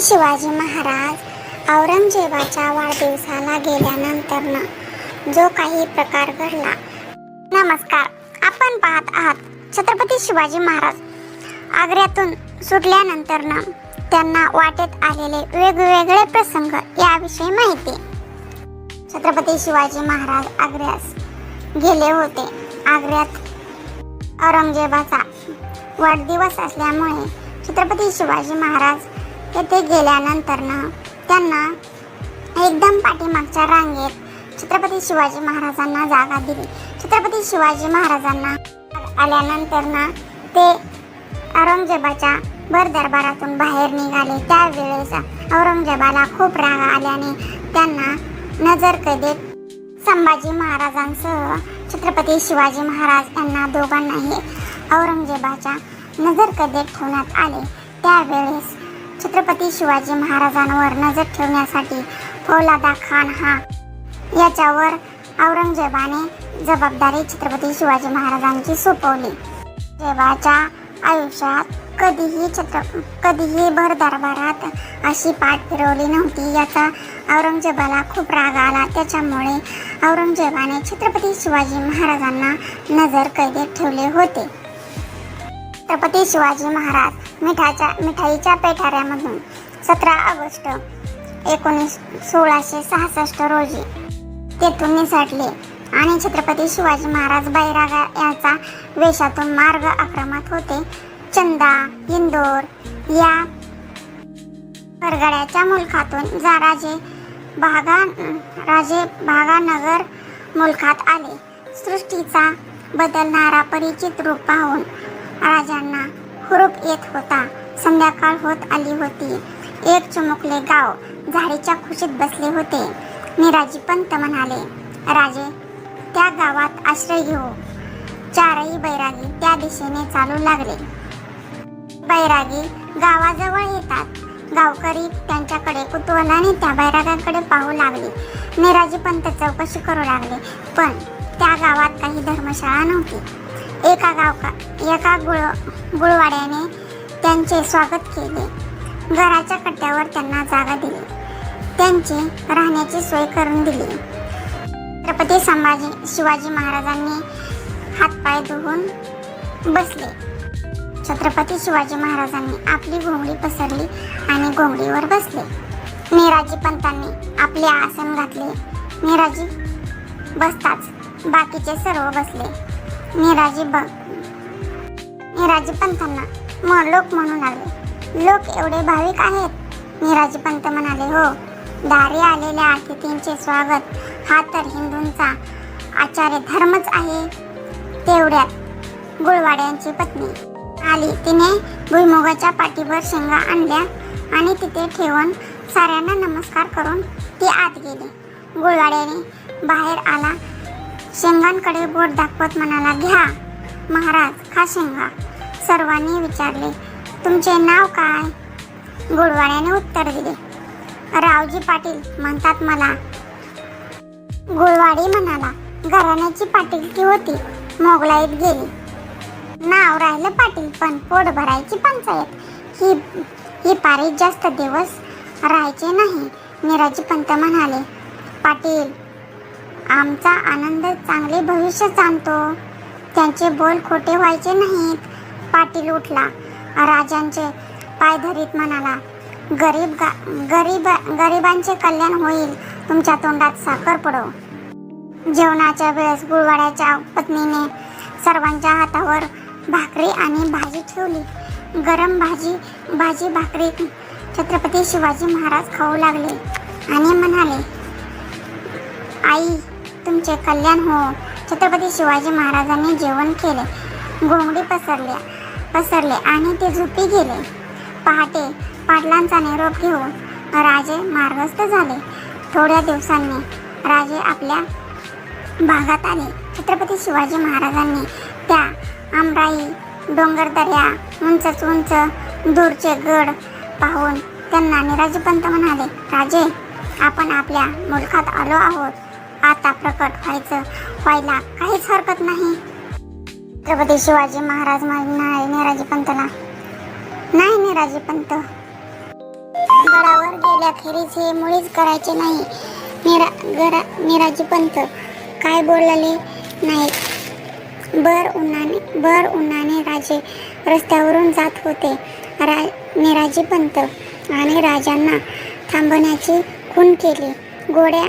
छत्रपती शिवाजी महाराज औरंगजेबाच्या वाढदिवसाला गेल्यानंतरनं जो काही प्रकार घडला. नमस्कार. आपण पाहत आहात छत्रपती शिवाजी महाराज. आग्र्यातून सुटल्यानंतरनं त्यांना वाटेत आलेले वेगवेगळे प्रसंग याविषयी माहिती. छत्रपती शिवाजी महाराज आग्र्यास गेले होते. आग्र्यात औरंगजेबाचा वाढदिवस असल्यामुळे छत्रपती शिवाजी महाराज येथे गेल्यानंतर ना त्यांना एकदम पाठीमागच्या रांगेत छत्रपती शिवाजी महाराजांना जागा दिली. छत्रपती शिवाजी महाराजांना आल्यानंतर ना ते औरंगजेबाच्या भर दरबारातून बाहेर निघाले. त्यावेळेस औरंगजेबाला खूप राग आल्याने त्यांना नजर कैदेत संभाजी महाराजांसह छत्रपती शिवाजी महाराज यांना दोघांनाही औरंगजेबाच्या नजर कैदेत ठेवण्यात आले. त्यावेळेस छत्रपती शिवाजी महाराजांवर नजर ठेवण्यासाठी फौलादा खान हा. याच्यावर औरंगजेबाने जबाबदारी छत्रपती शिवाजी महाराजांची सोपवली. जेबाच्या आयुष्यात कधीही छत्र कधीही भर दरबारात अशी पाठ फिरवली नव्हती. याचा औरंगजेबाला खूप राग आला. त्याच्यामुळे औरंगजेबाने छत्रपती शिवाजी महाराजांना नजर कैदेत ठेवले होते. छत्रपती शिवाजी महाराज मिठाच्या मिठाईच्या पेठाऱ्यामधून सतरा ऑगस्ट एकोणीस सोळाशे सहासष्ट रोजी तेथून निसटले. आणि छत्रपती शिवाजी महाराज बैरागा याचा वेशातून मार्ग आक्रमत होते. चंदा इंदोर या परगड्याच्या मुलखातून जा राजे भागा राजे भागानगर मुलखात आले. सृष्टीचा बदलणारा परिचित रूप पाहून राजांना हुरूप येत होता. संध्याकाळ होत आली होती. एक चुमुकले गाव झाडीच्या खुशीत बसले होते. निराजी पंत म्हणाले राजे त्या गावात आश्रय घेऊ. चारही बैरागी त्या दिशेने चालू लागले. बैरागी गावाजवळ येतात. गावकरी त्यांच्याकडे कुतूहलाने त्या बैरागांकडे पाहू लागले. निराजी पंत चौकशी करू लागले पण त्या गावात काही धर्मशाळा नव्हती. एका गावका एका गुळ गुळवाड्याने त्यांचे स्वागत केले. घराच्या कट्ट्यावर त्यांना जागा दिली. त्यांची राहण्याची सोय करून दिली. छत्रपती संभाजी शिवाजी महाराजांनी हातपाय धुवून बसले. छत्रपती शिवाजी महाराजांनी आपली घोंगडी पसरली आणि घोंगडीवर बसले. निराजी पंतांनी आपले आसन घातले. निराजी बसताच बाकीचे सर्व बसले. निराजी ब निराजी पंतांना मग लोक म्हणू लागले लोक एवढे भाविक आहेत. निराजी पंत म्हणाले हो. दारी आलेल्या अतिथींचे स्वागत. हा तर हिंदूंचा आचार्य धर्मच आहे. तेवढ्यात गुळवाड्यांची पत्नी आली. तिने भुईमुगाच्या पाठीवर शेंगा आणल्या आणि तिथे ठेवून साऱ्यांना नमस्कार करून ती आत गेली. गुळवाड्याने बाहेर आला. शेंगांकडे बोट दाखवत म्हणाला घ्या. महाराज खा शेंगा. सर्वांनी विचारले तुमचे नाव काय? गुळवाड्याने उत्तर दिले. रावजी पाटील म्हणतात मला. गुळवाडी म्हणाला घराण्याची पाटीलकी होती मोगलाईत गेली. नाव राहिलं पाटील पण पोट भरायची पंचायत. ही ही पारीत जास्त दिवस राहायचे नाही निराजी पंत म्हणाले. पाटील आमचा आनंद चांगले भविष्य जाणतो त्यांचे बोल खोटे व्हायचे नाहीत. पाटील उठला. राजांचे पाय धरीत म्हणाला गरीब गा गरीब गरिबांचे कल्याण होईल. तुमच्या तोंडात साखर पडो. जेवणाच्या वेळेस गुळवाड्याच्या पत्नीने सर्वांच्या हातावर भाकरी आणि भाजी ठेवली. गरम भाजी भाजी भाकरी छत्रपती शिवाजी महाराज खाऊ लागले आणि म्हणाले आई तुमचे कल्याण हो. छत्रपती शिवाजी महाराजांनी जेवण केले. घोंगडी पसरल्या पसरले आणि ते झोपी गेले. पहाटे पाटलांचा निरोप घेऊन राजे मार्गस्थ झाले. थोड्या दिवसांनी राजे आपल्या भागात आले. छत्रपती शिवाजी महाराजांनी त्या आमराई डोंगरदऱ्या उंचच उंच दूरचे गड पाहून त्यांना निराजीपंत म्हणाले राजे आपण आपल्या मुलखात आलो आहोत. आता प्रकट व्हायचं व्हायला काहीच हरकत नाही. छत्रपती शिवाजी महाराज म्हणाले निराजीपंतला नाही निराजीपंत गडावर गेल्याखेरीज हे मुळीच करायचे नाही. निरा गरा नेराजी पंत. काय बोलले? नाही. बर उन्हाने बर उन्हाने राजे रस्त्यावरून जात होते. रा निराजी पंत आणि राजांना थांबवण्याची खून केली. गोड्या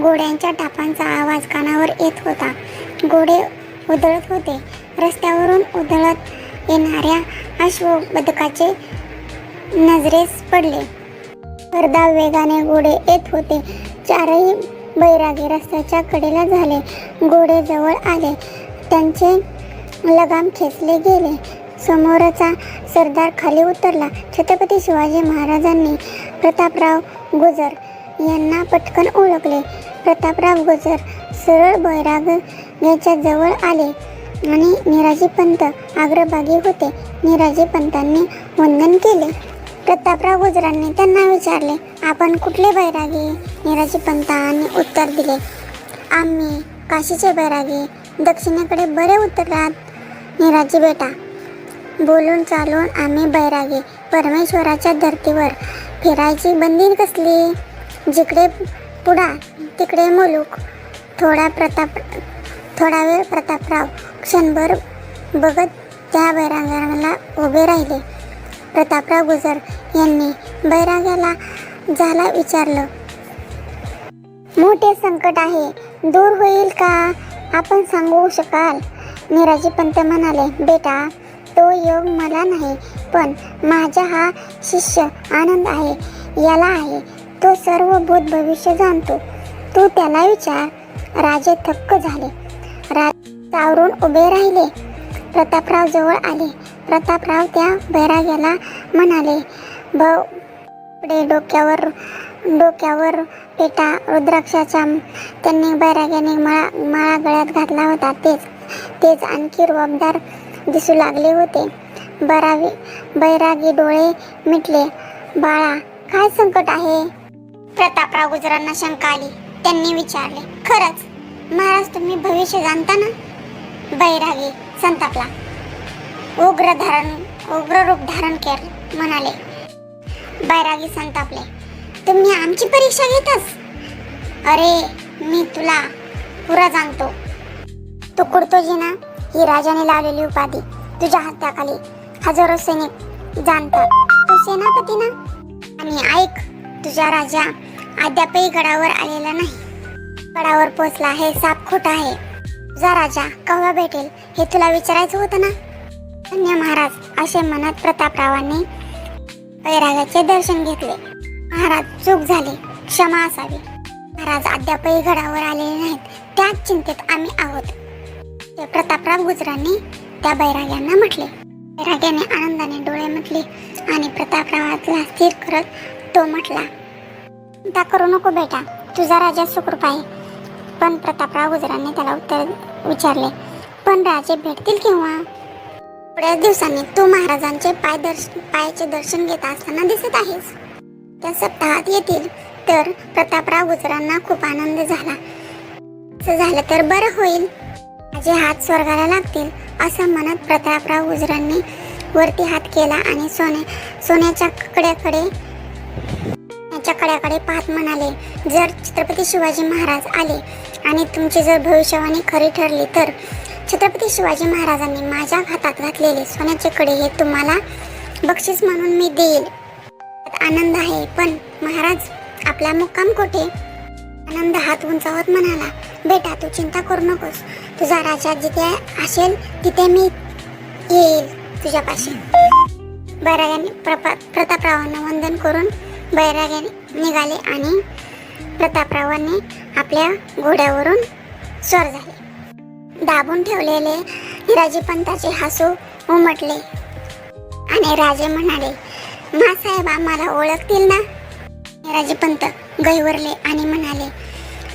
घोड्यांच्या टापांचा आवाज कानावर येत होता. घोडे उधळत होते. रस्त्यावरून उधळत येणाऱ्या अश्वबदकाचे नजरेस पडले. भरधाव वेगाने घोडे येत होते. चारही बैरागे रस्त्याच्या कडेला झाले. घोडे जवळ आले. त्यांचे लगाम खेचले गेले. समोरचा सरदार खाली उतरला. छत्रपती शिवाजी महाराजांनी प्रतापराव गुजर यांना पटकन ओळखले. प्रतापराव गुजर सरळ बैराग याच्या जवळ आले आणि निराजी पंत अग्रभागी होते. निराजी पंतांनी वंदन केले. प्रतापराव गुजरांनी त्यांना विचारले आपण कुठले बैरागी निराजी पंतांनी उत्तर दिले आम्ही काशीचे बैरागी दक्षिणेकडे बरे उतरलात. निराजी बेटा बोलून चालून आम्ही बैरागी परमेश्वराच्या धर्तीवर फिरायची बंदी कसली? जिकडे पुढा तिकडे मुलूक. थोडा प्रताप थोडा वेळ प्रतापराव क्षणभर बघत त्या बैरागाला उभे राहिले. प्रतापराव गुजर यांनी बैराग्याला झाला विचारलं मोठे संकट आहे दूर होईल का? आपण सांगू शकाल. निराजी पंत म्हणाले बेटा तो योग मला नाही पण माझा हा शिष्य आनंद आहे याला आहे. तो सर्व भूत भविष्य जाणतो. तू त्याला विचार. राजे थक्क झाले. राज सावरून उभे राहिले. प्रतापराव जवळ आले. प्रतापराव त्या बैराग्याला म्हणाले भाऊ पुढे डोक्यावर डोक्यावर पेटा रुद्राक्षाचा त्यांनी बैराग्याने माळा माळा गळ्यात घातला होता. तेच तेच आणखी रुबाबदार दिसू लागले होते. बरावी बैरागी डोळे मिटले. बाळा काय संकट आहे? प्रतापराव गुजरांना शंका आली. त्यांनी विचारले खरंच? महाराज तुम्ही भविष्य जाणता ना? बैरागी संतापला. उग्र धारण उग्र रूप धारण केर म्हणाले. बैरागी संतापले तुम्ही आमची परीक्षा घेतस अरे मी तुला पुरा जाणतो. तू कुडतोजी ना ही राजाने लावलेली उपाधी. तुझ्या हाताखाली हजारो सैनिक जाणतात. तू सेनापती ना? आणि ऐक तुझ्या राजा अद्यापही गडावर आलेला नाही. गडावर पोचला हे साप खोट आहे. तुझा राजा केव्हा भेटेल हे तुला विचारायचं होतं ना? धन्य महाराज असे मनात प्रतापरावांनी वैरागाचे दर्शन घेतले. महाराज चूक झाली क्षमा असावी. महाराज अद्यापही गडावर आलेले नाहीत त्याच चिंतेत आम्ही आहोत. ते प्रतापराव गुजरांनी त्या बैराग्यांना म्हटले. बैराग्याने आनंदाने डोळे म्हटले आणि प्रतापरावाला स्थिर करत तो म्हटला चिंता करू नको बेटा. तुझा राजा सुखरूप आहे. पण प्रतापराव गुजरांनी त्याला उत्तर विचारले पण राजे भेटतील केव्हा? थोड्याच दिवसांनी. तू महाराजांचे पाय दर्श पायाचे दर्शन घेत असताना दिसत आहेस. त्या सप्ताहात येतील. तर प्रतापराव गुजरांना खूप आनंद झाला. असं झालं तर बरं होईल. माझे हात स्वर्गाला लागतील असं म्हणत प्रतापराव गुजरांनी वरती हात केला आणि सोने सोन्याच्या कड्याकडे त्याच्या कड्याकडे पाहत म्हणाले जर छत्रपती शिवाजी महाराज आले आणि तुमची जर भविष्यवाणी खरी ठरली तर छत्रपती शिवाजी महाराजांनी माझ्या हातात घातलेले सोन्याचे कडे हे तुम्हाला बक्षीस म्हणून मी देईल. आनंद आहे पण महाराज आपला मुक्काम कोठे? आनंद हात उंचावत म्हणाला बेटा तू चिंता करू नकोस. तुझा राजा जिथे असेल तिथे मी येईल तुझ्यापाशी. बऱ्या प्रपा प्रतापरावांना वंदन करून बैराग्याने निघाले आणि प्रतापरावांनी आपल्या घोड्यावरून स्वर झाले. दाबून ठेवलेले हिराजी पंताचे हसू उमटले. आणि राजे म्हणाले मासाहेब आम्हाला ओळखतील ना? हिराजी पंत गैवरले आणि म्हणाले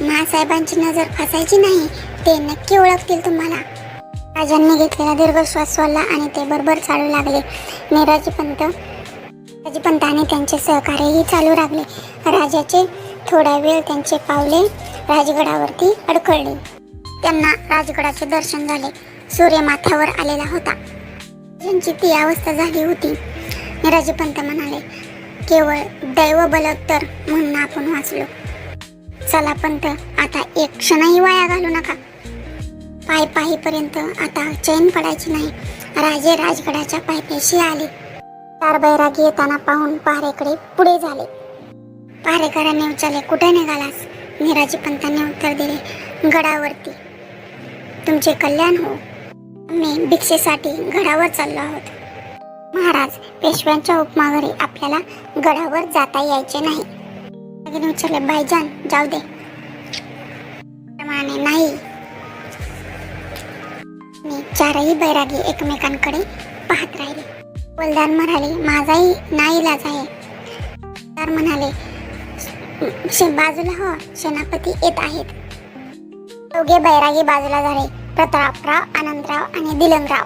महासाहेबांची नजर फसायची नाही ते नक्की ओळखतील तुम्हाला. राजांनी घेतलेला दीर्घ श्वास सोडला आणि ते बरोबर चालू लागले. निराजी पंत राजी त्यांचे सहकार्यही चालू लागले राजाचे थोडा वेळ त्यांचे पावले राजगडावरती अडखळले. त्यांना राजगडाचे दर्शन झाले. सूर्य माथ्यावर आलेला होता. ज्यांची ती अवस्था झाली होती. राजपंत म्हणाले केवळ दैव बलोत्तर म्हणून आपण वाचलो. चला पंत आता एक क्षणही वाया घालू नका. पाय पायीपर्यंत आता चैन पडायची नाही. राजे राजगडाच्या पायथ्याशी आले. चार बैरागी येताना पाहून पहारेकडे पुढे झाले. पहारेकरांनी विचारले कुठे निघालास? निराजी पंतांनी उत्तर दिले गडावरती. तुमचे कल्याण हो. मी भिक्षेसाठी गडावर चाललो आहोत. महाराज पेशव्यांच्या उपमाघरी आपल्याला गडावर जाता यायचे नाही. विचारले भाईजान जाऊ दे. प्रमाणे नाही. मी चारही बैरागी एकमेकांकडे पाहत राहिले. वलदार म्हणाले माझाही नाईलाज आहे. तर म्हणाले "शे- बाजूला हो सेनापती येत आहेत. दोघे बैरागी बाजूला झाले प्रतापराव आनंदराव आणि दिलंगराव.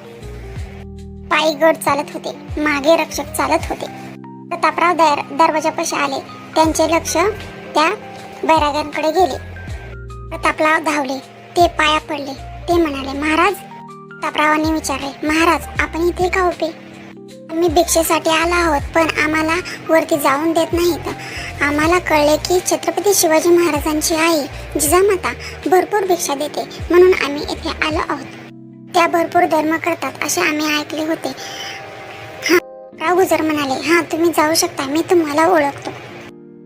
पायी गड चालत होते मागे रक्षक चालत होते. प्रतापराव दर दरवाजापाशी आले त्यांचे लक्ष त्या बैराग्यांकडे गेले. प्रतापराव धावले ते पाया पडले ते म्हणाले महाराज. प्रतापरावांनी विचारले महाराज आपण इथे का उभे? आम्ही भिक्षेसाठी आलो आहोत पण आम्हाला वरती जाऊन देत नाहीत. आम्हाला कळले की छत्रपती शिवाजी महाराजांची आई जिजामाता भरपूर भिक्षा देते म्हणून आम्ही इथे आलो आहोत. त्या भरपूर धर्म करतात असे आम्ही ऐकले होते. हां राव गुजर म्हणाले हा तुम्ही जाऊ शकता मी तुम्हाला ओळखतो.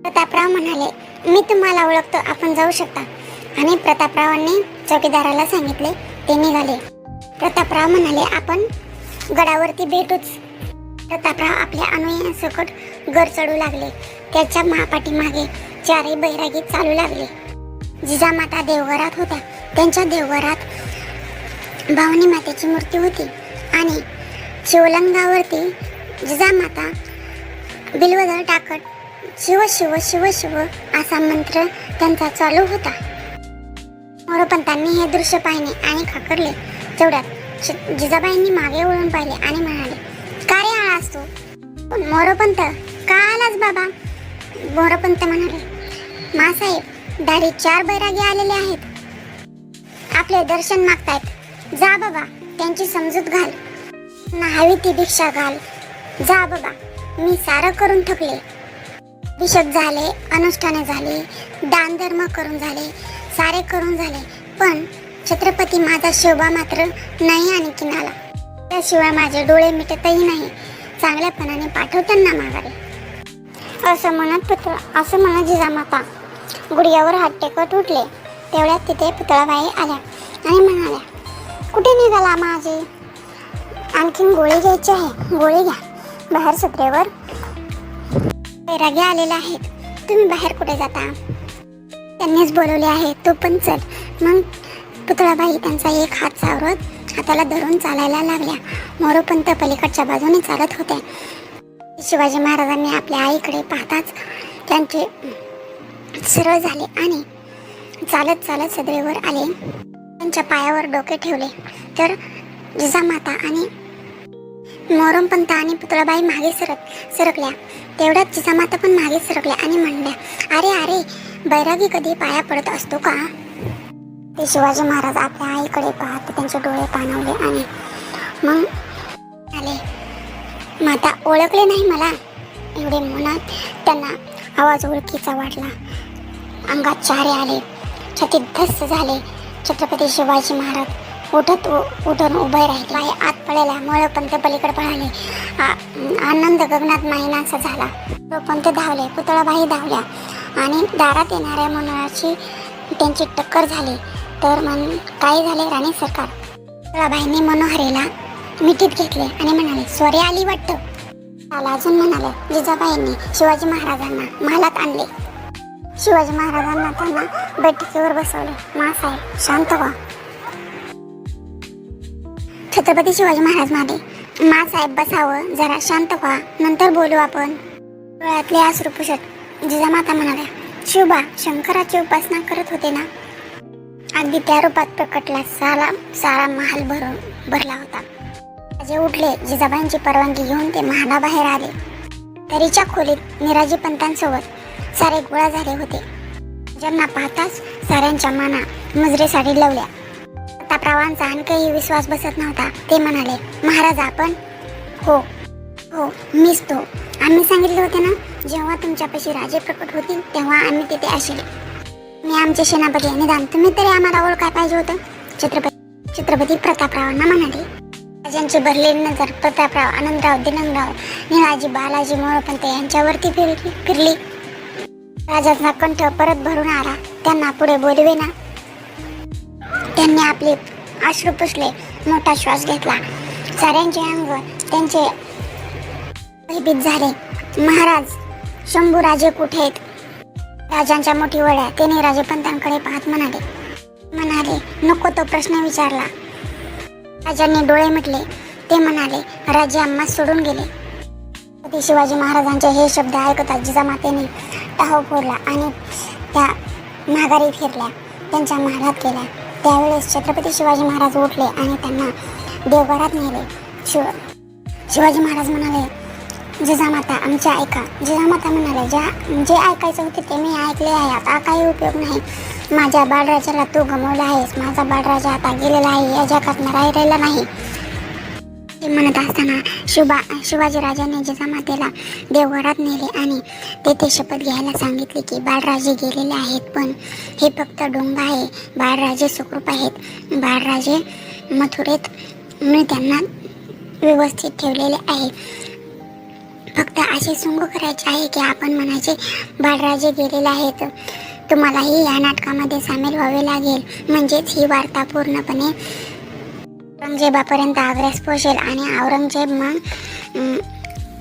प्रतापराव म्हणाले मी तुम्हाला ओळखतो आपण जाऊ शकता. आणि प्रतापरावांनी चौकीदाराला सांगितले ते निघाले. प्रतापराव म्हणाले आपण गडावरती भेटूच. प्रतापराव आपल्या अनुयायांसकट घर चढू लागले. त्याच्या महापाठीमागे चारही बैरागी चालू लागले. जिजामाता देवघरात होत्या. त्यांच्या देवघरात भावनी मातेची मूर्ती होती आणि शिवलंगावरती जिजामाता बिलवदळ टाकत शिव शिव शिव शिव असा मंत्र त्यांचा चालू होता. मोरोपंतांनी हे दृश्य पाहिले आणि खाकरले तेवढ्यात शि- जिजाबाईंनी मागे वळून पाहिले आणि म्हणाले का असतो. मोरोपंत का आलास बाबा? मोरोपंत म्हणाले. मासाहेब दारी चार बैरागी आलेले आहेत. आपले दर्शन मागतायत. जा बाबा त्यांची समजूत घाल. हवी ती भिक्षा घाल. जा बाबा मी सारं करून थकले. अभिषेक झाले अनुष्ठाने झाली दान धर्म करून झाले सारे करून झाले. पण छत्रपती माझा शोभा मात्र नाही आणखीन आला त्याशिवाय माझे डोळे मिटतही नाही. चांगल्यापणाने पाठवताना माघारी. असं म्हणत पुतळा असं म्हणत जिजामाता गुडघ्यावर हात टेकत उठले. तेवढ्यात तिथे पुतळाबाई आल्या आणि म्हणाल्या कुठे निघाला माझे आणखीन गोळी घ्यायची आहे. गोळी घ्या. बाहेर सत्रेवर बैरागी आलेल्या आहेत. तुम्ही बाहेर कुठे जाता? त्यांनीच बोलवले आहे. तो पण चल. मग पुतळाबाई त्यांचा एक हात सावरत हाताला धरून चालायला लागल्या. मोरोपंत पलीकडच्या बाजूने चालत होते. शिवाजी महाराजांनी आपल्या आईकडे पाहताच त्यांचे सरळ झाले आणि चालत चालत सदरेवर आले. त्यांच्या पायावर डोके ठेवले. तर जिजामाता आणि मोरमपंत आणि पुतळाबाई मागे सरक सरकल्या. तेवढ्यात जिजामाता पण मागे सरकल्या आणि म्हणल्या अरे अरे बैरागी कधी पाया पडत असतो का? ते शिवाजी महाराज आपल्या आईकडे पाहत त्यांचे डोळे पाणवले आणि मग आले. माता ओळखले नाही मला. एवढे मनात त्यांना आवाज ओळखीचा वाटला. अंगात चारे आले. छातीत धस्स झाले. छत्रपती शिवाजी महाराज उठत उ- उठून उभे राहिले. बाई आत पळाल्या मळपंत पलीकडे पळाले. आ- आनंद गगनात माहिनासा झाला. पंत धावले पुतळाबाई धावल्या आणि दारात येणाऱ्या मनुष्याची त्यांची टक्कर झाली. तर मन काय झाले राणी सरकार? पुतळाबाईंनी मनोहरीला मिठीत घेतले आणि म्हणाले स्वरे आली वाटतं. त्याला अजून म्हणाले जिजाबाईंनी शिवाजी महाराजांना महालात आणले. शिवाजी महाराजांना त्यांना बैठकीवर बसवले. मासाहेब शांत व्हा. छत्रपती शिवाजी महाराज म्हणाले मासाहेब बसावं जरा शांत व्हा नंतर बोलू आपण. डोळ्यातले अश्रू पुसत जिजामाता म्हणाल्या शिवबा शंकराची उपासना करत होते ना? अगदी त्या रूपात प्रकटला सारा सारा महाल भरून भरला होता. जे उठले जिजाबाईंची परवानगी घेऊन ते महालाबाहेर आले. तरीच्या खोलीत निराजी पंतांसोबत सारे गोळा झाले होते. ज्यांना पाहताच साऱ्यांच्या माना मुजरेसाठी लावल्या. प्रतापरावांचा आणखीही विश्वास बसत नव्हता. ते म्हणाले महाराज आपण हो हो मीच तो. आम्ही सांगितले होते ना जेव्हा तुमच्यापाशी राजे प्रकट होतील तेव्हा आम्ही तिथे असेल. मी आमचे सेनापती निदान तुम्ही तरी आम्हाला ओळखाय पाहिजे होतं. छत्रपती छत्रपती प्रतापरावांना म्हणाले. राजांची भरलेली नजर प्रतापराव आनंदराव दिनंगराव निळाजी बालाजी मोळपंत यांच्यावरती फिरली फिरली. राजाचा कंठ परत भरून आला. त्यांना पुढे बोलवेना. त्यांनी आपले आश्रू पुसले. मोठा श्वास घेतला. साऱ्यांचे अंग त्यांचे भयभीत झाले. महाराज शंभूराजे कुठे आहेत? राजांच्या मोठी वड्या त्याने राजेपंतांकडे पाहत म्हणाले. म्हणाले नको तो प्रश्न विचारला. राजांनी डोळे मिटले. ते म्हणाले राजे आम्हा सोडून गेले. छत्रपती शिवाजी महाराजांचे हे शब्द ऐकताच जिजामातेने टाहो फोडला आणि त्या माघारी फिरल्या. त्यांच्या महालात गेल्या. त्यावेळेस छत्रपती शिवाजी महाराज उठले आणि त्यांना देवघरात नेले. शिव शिवाजी महाराज म्हणाले जिजामाता आमच्या ऐका. जिजामाता म्हणाले ज्या जे ऐकायचं होते ते मी ऐकले आहे. आता काही उपयोग नाही. माझ्या बाळराजाला तू गमवला आहेस. माझा बाळराजा आता गेलेला आहे. या जगात राहिलेला नाही. हे म्हणत असताना शिवा शिवाजी राजाने जिजामातेला देवघरात नेले आणि तेथे शपथ घ्यायला सांगितले की बाळराजे गेलेले आहेत पण हे फक्त डोंग आहे. बाळराजे सुखरूप आहेत. बाळराजे मथुरेत मी त्यांना व्यवस्थित ठेवलेले आहे. फक्त असे सुंग करायचे आहे की आपण म्हणायचे बाळराजे गेलेले आहेत. तुम्हालाही या नाटकामध्ये सामील व्हावे लागेल. म्हणजेच ही वार्ता पूर्णपणे औरंगजेबापर्यंत आग्र्यास पोहोचेल आणि औरंगजेब मग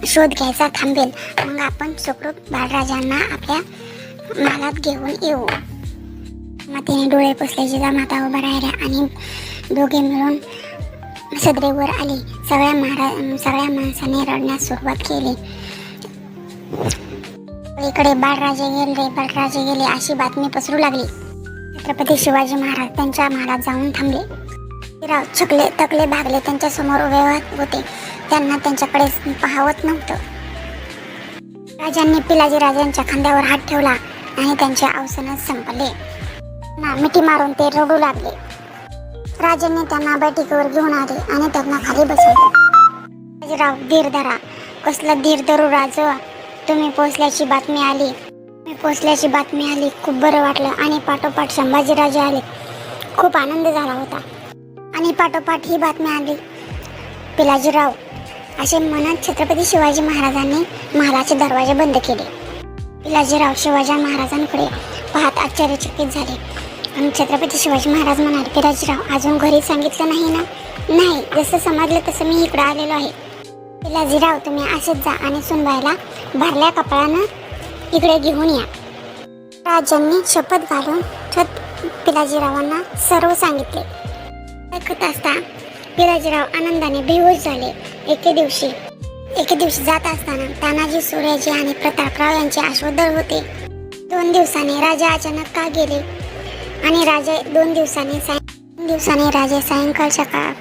शोध घ्यायचा थांबेल. मग आपण सुखरूप बाळराजांना आपल्या मालात घेऊन येऊ. मातीने डोळे पुसले जिजा माता उभा राहिल्या आणि दोघे मिळून सदरेवर आले. सगळ्या महाराज सगळ्या माणसाने रडण्यास सुरुवात केली. इकडे बाळराजे गेले बाळराजे गेले अशी बातमी पसरू लागली. छत्रपती शिवाजी महाराज त्यांच्या महाराज जाऊन थांबले. राव छकले तकले भागले त्यांच्यासमोर उभे होते. त्यांना त्यांच्याकडे पाहवत नव्हतं. राजांनी पिलाजी राजांच्या खांद्यावर हात ठेवला आणि त्यांचे अवसनच संपले. ना मिठी मारून ते रडू लागले. राजांनी त्यांना बैठकीवर घेऊन आले आणि त्यांना खाली बसवले. राव धीर धरा. कसलं धीर धरू राज? तुम्ही पोचल्याची बातमी आली. तुम्ही पोचल्याची बातमी आली. खूप बरं वाटलं आणि पाठोपाठ संभाजीराजे आले. खूप आनंद झाला होता. आणि पाठोपाठ ही बातमी आली. पिलाजीराव असे म्हणत छत्रपती शिवाजी महाराजांनी महालाचे दरवाजे बंद केले. पिलाजीराव शिवाजी महाराजांकडे पाहत आश्चर्यचकित झाले. आणि छत्रपती शिवाजी महाराज म्हणाले पिलाजीराव अजून घरी सांगितलं नाही ना? नाही जसं समजलं तसं मी इकडं आलेलो आहे. पिलाजीराव तुम्ही असेच जा आणि सुनबाईला भरल्या कपाळानं इकडे घेऊन या. राजांनी शपथ घालून छत पिलाजीरावांना सर्व सांगितले. ऐकत असता पिलाजीराव आनंदाने बेहोश झाले. एके दिवशी एके दिवशी जात असताना तानाजी सूर्याजी आणि प्रतापराव यांचे अश्वदळ होते. दोन दिवसांनी राजा अचानक का गेले? आणि राजे दोन दिवसांनी साय दोन दिवसांनी राजे सायंकाळच्या काळ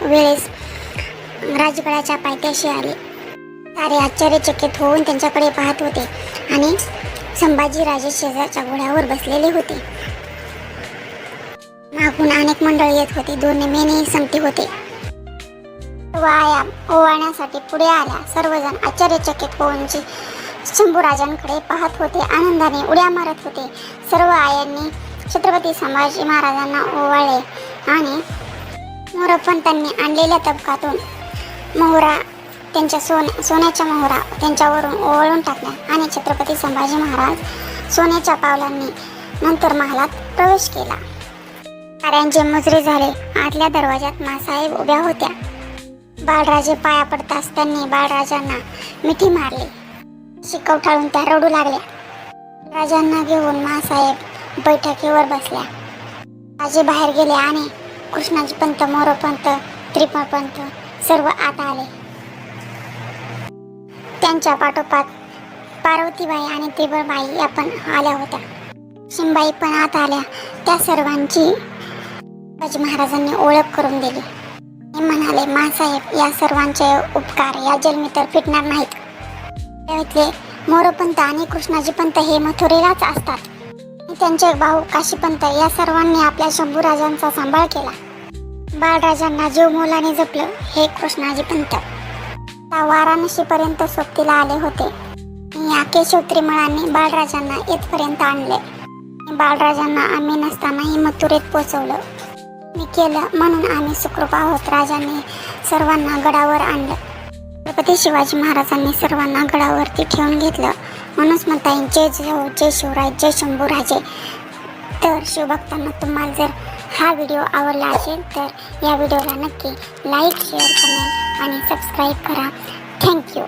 वेळेस राजगडाच्या पायथ्याशी आले. सारे आश्चर्यचकित होऊन त्यांच्याकडे पाहत होते आणि संभाजी राजे शेजारच्या घोड्यावर बसलेले होते. मागून अनेक मंडळ येत होते दोन मेने संगती होते. वाया ओवाळण्यासाठी पुढे आल्या. सर्वजण आश्चर्यचकित होऊन शंभूराजांकडे पाहत होते. आनंदाने उड्या मारत होते. सर्व आयांनी छत्रपती संभाजी महाराजांना ओवाळले आणि मोरपंतांनी आणलेल्या तबकातून मोहरा त्यांच्या सोन सोन्याच्या मोहरा त्यांच्यावरून ओवाळून टाकल्या आणि छत्रपती संभाजी महाराज सोन्याच्या पावलांनी नंतर महालात प्रवेश केला. साऱ्यांचे मुजरे झाले. आतल्या दरवाजात मासाहेब उभ्या होत्या. बाळराजे पाया पडताच त्यांनी बाळराजांना मिठी मारली. शिकवठाळून त्या रडू लागल्या. राजांना घेऊन मासाहेब बैठकीवर बसल्या. आजी बाहेर गेले आणि कृष्णाजी पंत मोरपंत त्रिपंत सर्व आत आले. त्यांच्या पाठोपाठ पार्वतीबाई आणि त्रिबळबाई या पण आल्या होत्या. शिंबाई पण आत आल्या. त्या सर्वांची शिवाजी महाराजांनी ओळख करून दिली. ते म्हणाले मासाहेब या सर्वांचे उपकार या जन्मी तर फिटणार नाहीत. मोरपंत आणि कृष्णाजी पंत हे मथुरेलाच असतात. त्यांचे भाऊ काशीपंत या सर्वांनी आपल्या शंभूराजांचा सांभाळ केला. बाळराजांना जीव मोलाने जपलं हे कृष्णाजी पंत. वाराणसीपर्यंत सोबतीला आले होते. या केशव त्रिमळांनी बाळराजांना इथपर्यंत आणले. बाळराजांना आम्ही नसतानाही मथुरेत पोचवलं. मी केलं म्हणून आम्ही सुखरूप आहोत राजांनी सर्वांना गडावर आणलं. छत्रपती शिवाजी महाराजांनी सर्वांना गडावरती ठेवून घेतलं. म्हणूनच म्हणता येईल जय जय हो, जय शिवराय जय शंभू राजे. तर शिवभक्तांना तुम्हाला जर हा व्हिडिओ आवडला असेल तर या व्हिडिओला नक्की लाईक शेअर कमेंट आणि सबस्क्राईब करा. Thank you